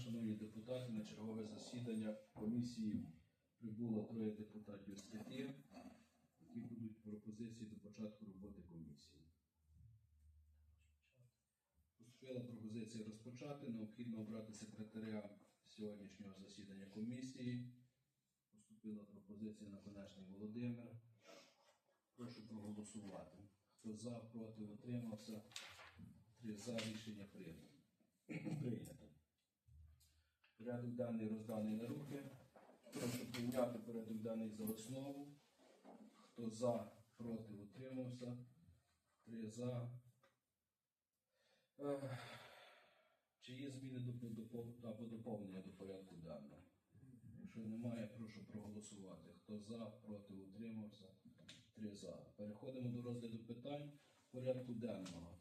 шановні депутати, на чергове засідання комісії прибуло троє депутатів з п'яти, які будуть пропозиції до початку роботи комісії. Поступила пропозиція розпочати. Необхідно обрати секретаря сьогоднішнього засідання комісії. Поступила пропозиція на конечний Володимир. Прошу проголосувати. Хто за, проти, утримався. Три за рішення прийнято. Порядок денний розданий на руки. Прошу прийняти порядок денний за основу. Хто за, проти, утримався. Три за. Чи є зміни або доповнення до порядку денного? Якщо немає, прошу проголосувати. Хто за, проти, утримався. Три за. Переходимо до розгляду питань порядку денного.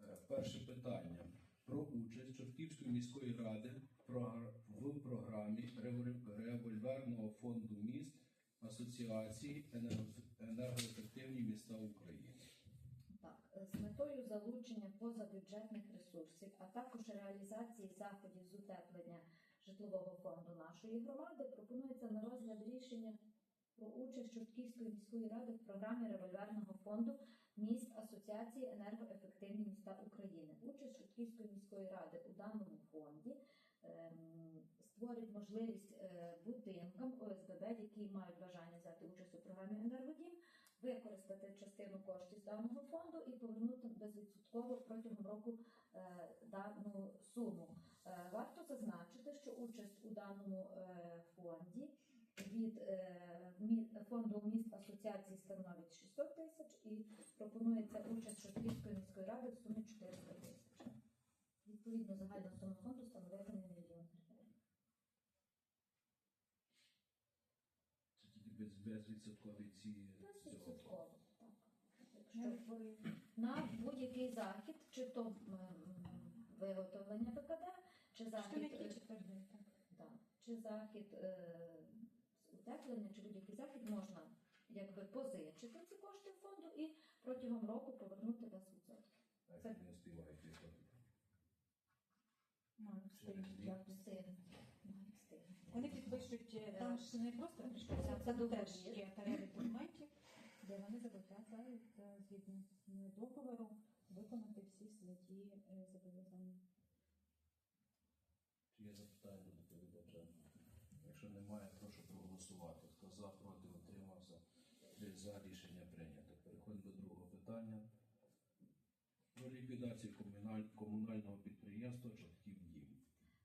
Е, Перше питання про участь Чортківської міської ради в програмі револьверного фонду міст Асоціації енерго- енергоефективні міста України. Так, е, з метою залучення позабюджетних ресурсів, а також реалізації заходів з утеплення житлового фонду нашої громади, пропонується на розгляд рішення про участь Чортківської міської ради в програмі револьверного фонду міст Асоціації енергоефективні міста України. Участь Чортківської міської ради у даному фонді ем, створить можливість е, будинкам ОСББ, які мають бажання взяти участь у програмі енергодім, використати частину коштів з даного фонду і повернути безвідсотково протягом року е, дану суму. Е, Варто зазначити, що участь у даному фонді від фонду міст асоціації становить 600 тисяч і пропонується участь Шотлівської міської ради в сумі 400 тисяч. Відповідно, загальна сума фонду становитиме мільйон гривень. Це тільки без, безвідсоткові ці цього. Безвідсотково, на будь-який захід, чи то виготовлення ВКД, чи захід, е, да, чи захід е, утеплення, чи будь-який захід можна якби позичити ці кошти фонду і протягом року повернути без відсотків. А як не співають виходити. Мають Вони підпишуть е, там ж не просто Це там теж є перелік документів, де вони зобов'язають е, згідно договору виконати всі свої е, зобов'язання. Чи є запитання до доповідача? Якщо немає, прошу проголосувати. Хто за, проти, утримався. Три за рішення прийнято. Переходимо до другого питання. Про ліквідацію комуналь- комунального підприємства. Е,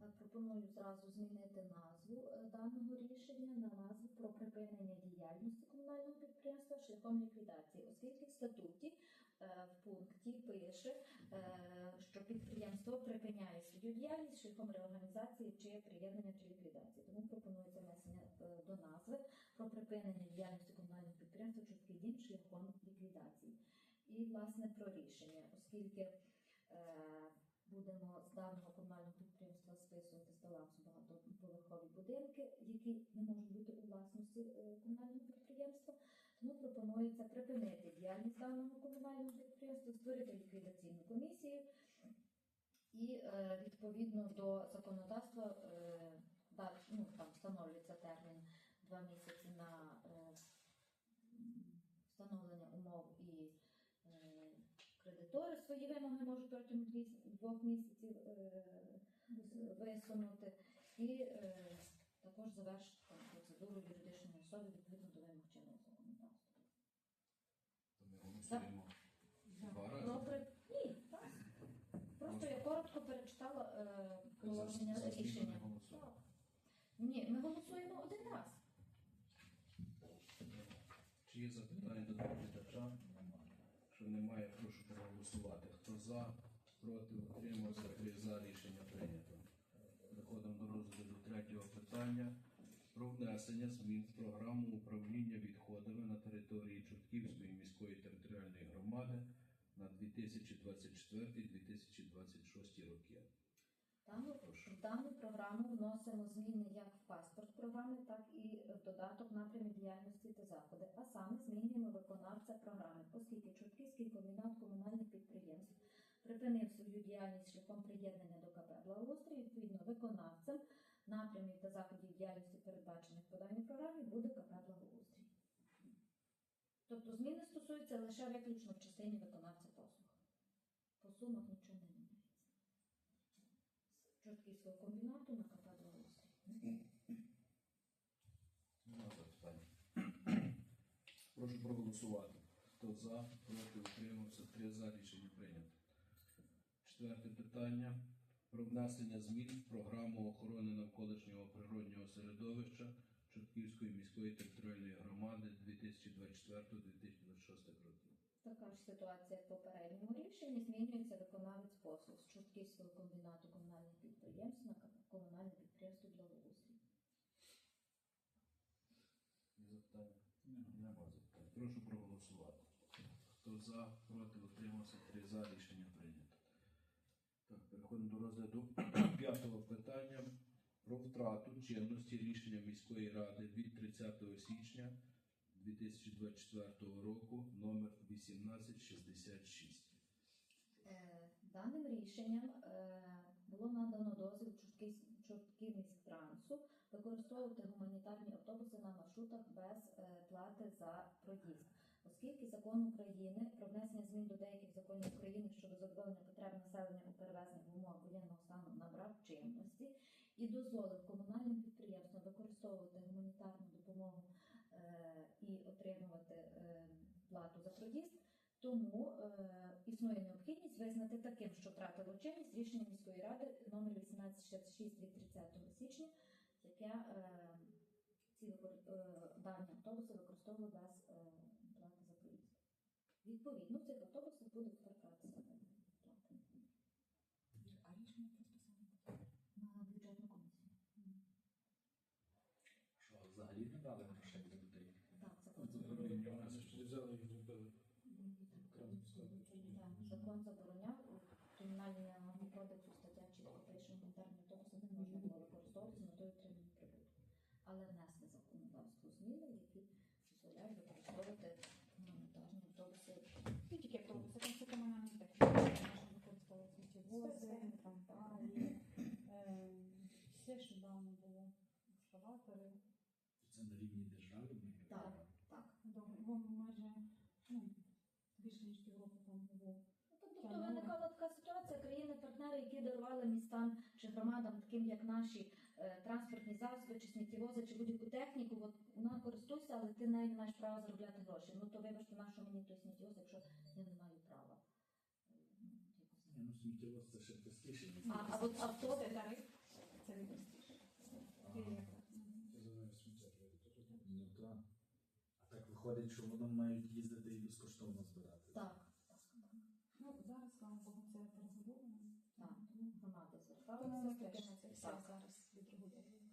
Пропоную зразу змінити назву е, даного рішення на назву про припинення діяльності комунального підприємства шляхом ліквідації, оскільки в статуті е, в пункті пише, е, що підприємство припиняє свою діяльність шляхом реорганізації чи приєднання чи ліквідації. Тому пропонується внесення до назви про припинення діяльності комунального підприємства Чорткий дім шляхом ліквідації. І власне про рішення, оскільки будемо з даного комунального підприємства списувати з балансу багатоповерхові будинки, які не можуть бути у власності е, комунального підприємства. Тому пропонується припинити діяльність даного комунального підприємства, створити ліквідаційну комісію і е, відповідно до законодавства е, да, ну, там встановлюється термін два місяці на е, м, встановлення умов і е, кредитори свої вимоги можуть протягом двох місяців е, висунути і е, також завершити процедуру юридичної особи відповідно до вимог чинного законодавства. Добре, ні, так. Просто я коротко перечитала е, положення рішення. Ні, ми голосуємо один раз. Чи є запитання до доповідача? Якщо немає, прошу проголосувати. Хто за, проти, утримався, три за рішення прийнято. Переходимо до розгляду третього питання про внесення змін в програму управління відходами на території Чортківської міської територіальної громади на 2024-2026 роки. Дану, в дану програму вносимо зміни як в паспорт програми, так і в додаток напрямів діяльності та заходи. А саме змінюємо виконавця програми, оскільки Чортківський комбінат комунальних підприємств припинив свою діяльність шляхом приєднання до КП Благоустрій, відповідно виконавцем напрямів та заходів діяльності, передбачених в поданій програмі, буде КП Благоустрій. Тобто зміни стосуються лише виключно в частині виконавця послуг. По сумах нічого. З комбінату на КП Благоустрій. Нема запитань. Прошу проголосувати. Хто за, проти, утримався, три за рішення прийнято. Четверте питання про внесення змін в програму охорони навколишнього природнього середовища Чортківської міської територіальної громади 2024-2026 років. Така ж ситуація в попередньому рішенні змінюється виконавець послуг з Чортківського комбінату комунальних підприємств на комунальне підприємство Благоустрій. Є запитання? Нема запитань. Прошу проголосувати. Хто за, проти, утримався, три за рішення прийнято. Так, переходимо до розгляду п'ятого питання про втрату чинності рішення міської ради від 30 січня 2024 року номер 1866. Е, Даним рішенням е, було надано дозвіл Чортків- Чортківміськтрансу використовувати гуманітарні автобуси на маршрутах без е, плати за проїзд. Оскільки закон України про внесення змін до деяких законів України щодо задоволення потреб населення у перевезенні в умовах воєнного стану набрав чинності і дозволив комунальним підприємствам використовувати гуманітарну допомогу і отримувати е, плату за проїзд, тому е, існує необхідність визнати таким, що втратило чинність рішення міської ради номер 1866 від 30 січня, яке е, ці е, дані автобуси використовували без е, плати за проїзд. Відповідно, цих автобусах буде втрачатися плата А рішення просто саме. на бюджетну комісію. Що взагалі не дали грошей за людей? Так, закон Це забороняв. Вони ж взяли і зробили. Так, Закон забороняв у кримінальному кодексу стаття чітко пише, автобуси не можна було використовувати з метою отримання прибутку. Але внесли законодавство зміни, які дозволяють використовувати гуманітарні автобуси. Не тільки автобуси, там все комунальні техніки. Можна використовувати сміттєвози, трамваї, е, все, що давно було. Екскаватори. Це на рівні держави. Так, так. Бо майже ну, більше ніж півроку там було. Тобто виникала така ситуація, країни-партнери, які дарували містам чи громадам, таким як наші е, транспортні засоби, чи сміттєвози, чи будь-яку техніку, от вона користуйся, але ти не маєш права заробляти гроші. Ну то вибачте, на що мені той сміттєвоз, якщо я не маю права. Е, ну, сміттєвоз це ще простіше. А, а от автобус, Це тариф, це? Мгм. Ну. А так виходить, що вони мають їздити і безкоштовно збирати. так, так, Ну, зараз, слава Богу, це перебудовано. так, Тому громади Тому ми зверталися. теж на це все Так. зараз відрегулюємо.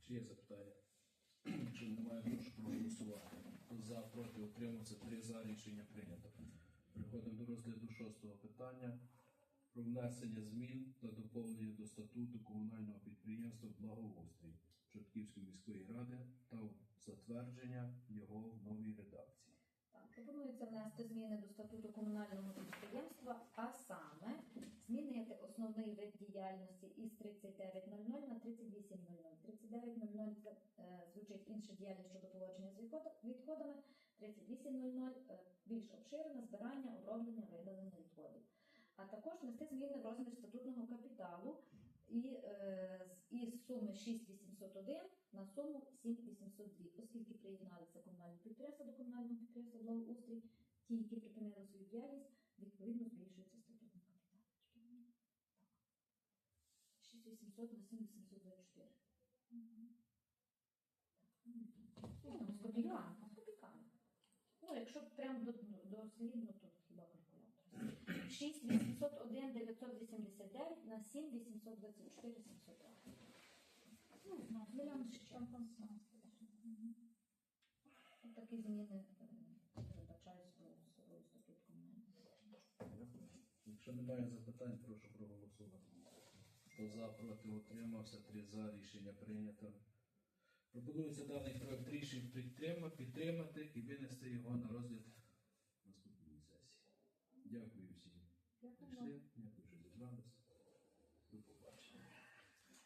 Чи є запитання? Чи немає, прошу проголосувати. Хто за, проти, утримався, три за рішення прийнято. Переходимо до розгляду шостого питання про внесення змін та доповнення до статуту комунального підприємства Благоустрій Чортківської міської ради та затвердження його в новій редакції. Пропонується внести зміни до статуту комунального підприємства, а саме змінити основний вид діяльності із 39.00 на 38.00. 39.00 це е, звучить інша діяльність щодо поводження з відходами. 38.00 е, більш обширне збирання, оброблення, видалення відходів. А також внести зміни в розмір статутного капіталу і е, із суми 6801 на суму 7802, оскільки приєдналися комунальні підприємства до комунального підприємства благоустрій, ті, які припинили свою діяльність, відповідно збільшується статутний капітал. 6800 на 7824. Ну, там з копійками. Ну, якщо прям до, до то хіба калькулятор. 6801 989 на 7824 702. Ну, ну, Мільйон там, там, там, Такі зміни е, передбачають Якщо немає запитань, прошу проголосувати. Хто за, проти, утримався, три за рішення прийнято. Пропонується даний проект рішень підтримати, підтримати і винести його на розгляд наступної сесії. Дякую всім. Дякую.